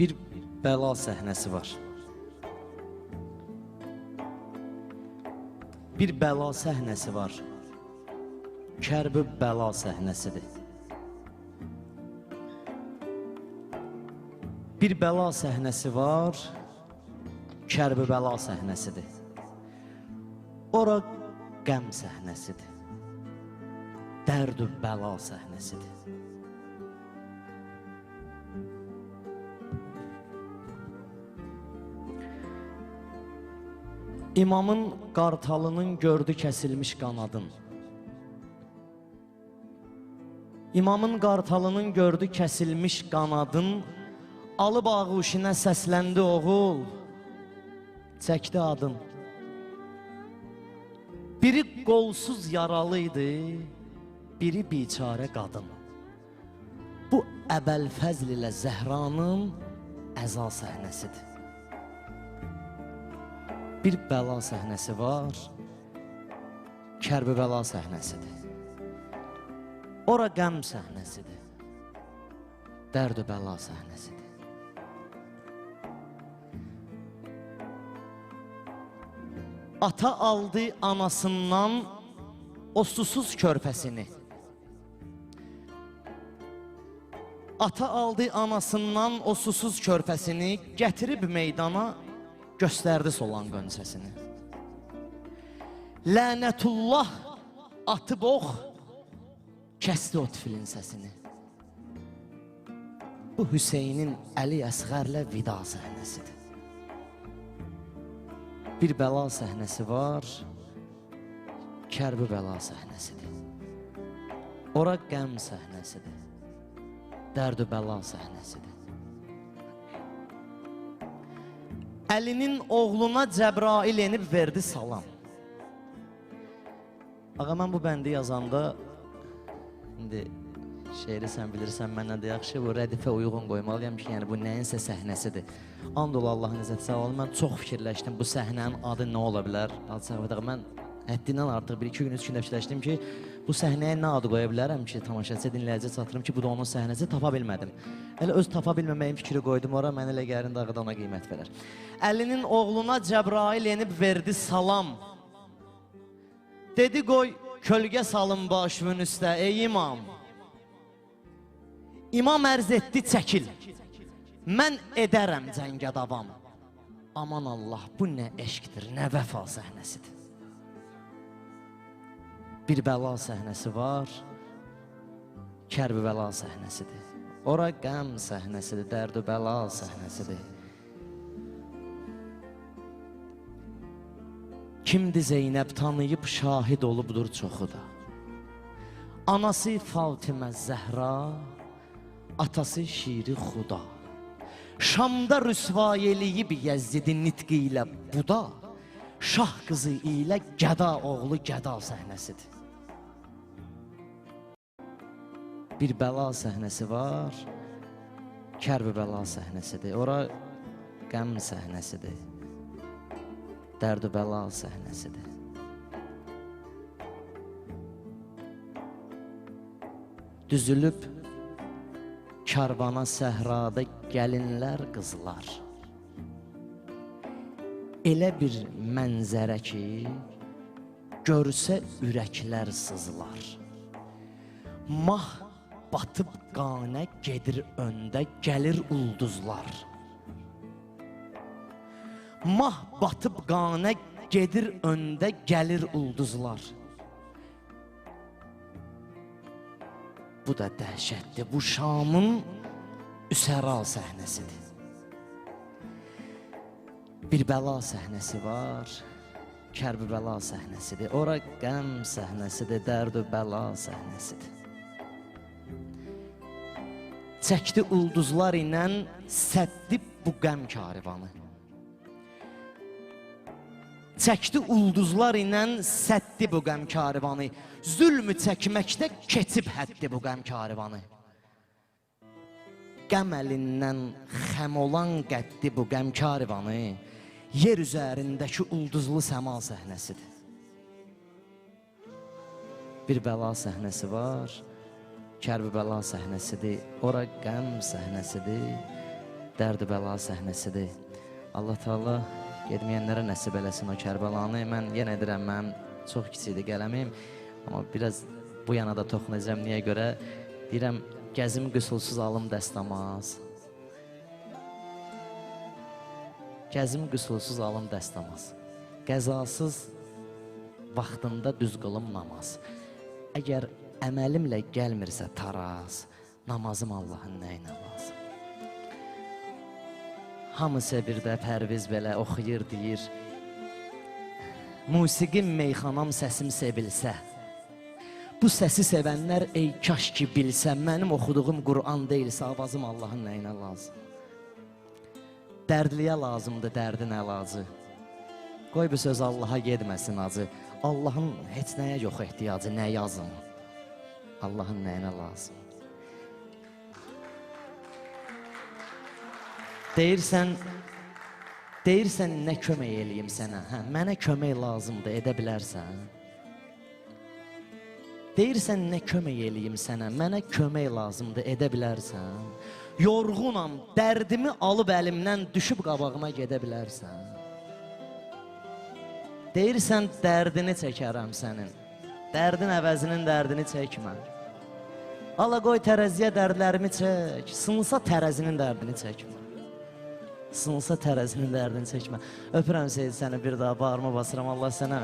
bir bəla səhnəsi var. Bir bəla səhnəsi var. Kərbi bəla səhnəsidir. Bir bəla səhnəsi var. Kərbi bəla səhnəsidir. Ora qəm səhnəsidir. Dərd bəla səhnəsidir. İmamın qartalının gördü kəsilmiş qanadın. İmamın qartalının gördü kəsilmiş qanadın. Alıb ağuşinə səsləndi oğul. Çəkdi adın. Biri qolsuz yaralıydı, biri biçarə qadın. Bu Əbəlfəzl ilə Zəhranın əza səhnəsidir. Bir bəla səhnəsi var. Kərbəla səhnəsidir. Ora qəm səhnəsidir. Dərd bəla səhnəsidir. Ata aldı anasından o susuz körpəsini. Ata aldı anasından o susuz körpəsini, gətirib meydana göstərdi solan qönçəsini. Lənətullah atıb ox, kəsdi o tifilin səsini. Bu Hüseynin Əli Əsğərlə vida səhnəsidir. Bir bəla səhnəsi var, Kərbi bəla səhnəsidir. Ora qəm səhnəsidir. Dərd bəla səhnəsidir. Əlinin oğluna Cəbrail enib verdi salam. Ağa mən bu bəndi yazanda indi şeiri sən bilirsən məndən də yaxşı bu rədifə uyğun qoymalıyam ki, yəni bu nəyinsə səhnəsidir. And ol Allahın izzəti sağ ol. Mən çox fikirləşdim bu səhnənin adı nə ola bilər? Adı səbəbə mən həddindən artıq 1-2 gün 3 gün fikirləşdim ki, bu səhnəyə nə ad qoya bilərəm ki, tamaşaçı dinləyici çatdırım ki, bu da onun səhnəsi tapa bilmədim. Elə öz tapa bilməməyim fikri qoydum ora, mən elə gərin dağıda ona qiymət verər. Əlinin oğluna Cəbrail enib verdi salam. Dedi qoy kölgə salın başımın üstə ey imam. İmam ərz etdi çəkil. Mən edərəm cəngə davam. Aman Allah, bu nə eşqdir, nə vəfa səhnəsidir. Bir bəla səhnəsi var. Kərbi bəla səhnəsidir. Ora qəm səhnəsidir, dərd bəla səhnəsidir. Kimdi Zeynəb tanıyıb şahid olubdur çoxu da. Anası Fatimə Zəhra, atası Şiri Xuda. Şamda rüsvay eləyib Yəzzidin nitqi ilə buda, şah qızı ilə gəda oğlu gəda səhnəsidir. Bir bəla səhnəsi var, Kərbi bəla səhnəsidir. Ora qəm səhnəsidir. Dərd bəla səhnəsidir. Düzülüb karvana səhrada gəlinlər qızlar. Elə bir mənzərə ki, görsə ürəklər sızlar. Mah batıb qanə gedir öndə, gəlir ulduzlar. Mah batıb qanə gedir öndə, gəlir ulduzlar. Bu da dəhşətdir. Bu Şamın Üsəra səhnəsidir. Bir bəla səhnəsi var. Kərbi bəla səhnəsidir. Ora qəm səhnəsidir, dərd bəla səhnəsidir. Çəkdi ulduzlar ilə səddi bu qəm karivanı. Çəkdi ulduzlar ilə səddi bu qəm karivanı. Zülmü çəkməkdə keçib həddi bu qəm karivanı. Qəm əlindən xəm olan qəddi bu qəm karivanı. Yer üzərindəki ulduzlu səma səhnəsidir. Bir bəla səhnəsi var. Kərbi bəla səhnəsidir. Ora qəm səhnəsidir. dərd bəla səhnəsidir. Allah Taala getməyənlərə nəsib eləsin o Kərbəlanı. Mən yenə deyirəm, mənim çox kiçikdir qələmim, amma biraz bu yana da toxunacağam. Niyə görə? Deyirəm, gəzim qüsulsuz alım dəstəmaz. Gəzim qüsulsuz alım dəstəmaz. Qəzasız vaxtında düz qılım namaz. Əgər əməlimlə gəlmirsə taraz, namazım Allahın nəyinə lazım? Hamısı bir də pərviz belə oxuyur, deyir. Musiqim meyxanam səsim sevilsə. Bu səsi sevənlər ey kaş ki bilsə, mənim oxuduğum Qur'an deyilsə, avazım Allahın nəyinə lazım? Dərdliyə lazımdır dərdin əlacı. Qoy bu söz Allaha getməsin acı. Allahın heç nəyə yox ehtiyacı, nə yazım? Allahın nəyinə lazım? Deyirsən, deyirsən nə kömək eləyim sənə? Hə, mənə kömək lazımdır, edə bilərsən? Deyirsən nə kömək eləyim sənə? Mənə kömək lazımdır, edə bilərsən? Yorğunam, dərdimi alıb əlimdən düşüb qabağıma gedə bilərsən? Deyirsən dərdini çəkərəm sənin. Dərdin əvəzinin dərdini çəkmə. Ala qoy tərəziyə dərdlərimi çək. Sınsa tərəzinin dərdini çəkmə. Sınsa tərəzinin dərdini çəkmə. Öpürəm Seyid səni bir daha bağrıma basıram. Allah sənə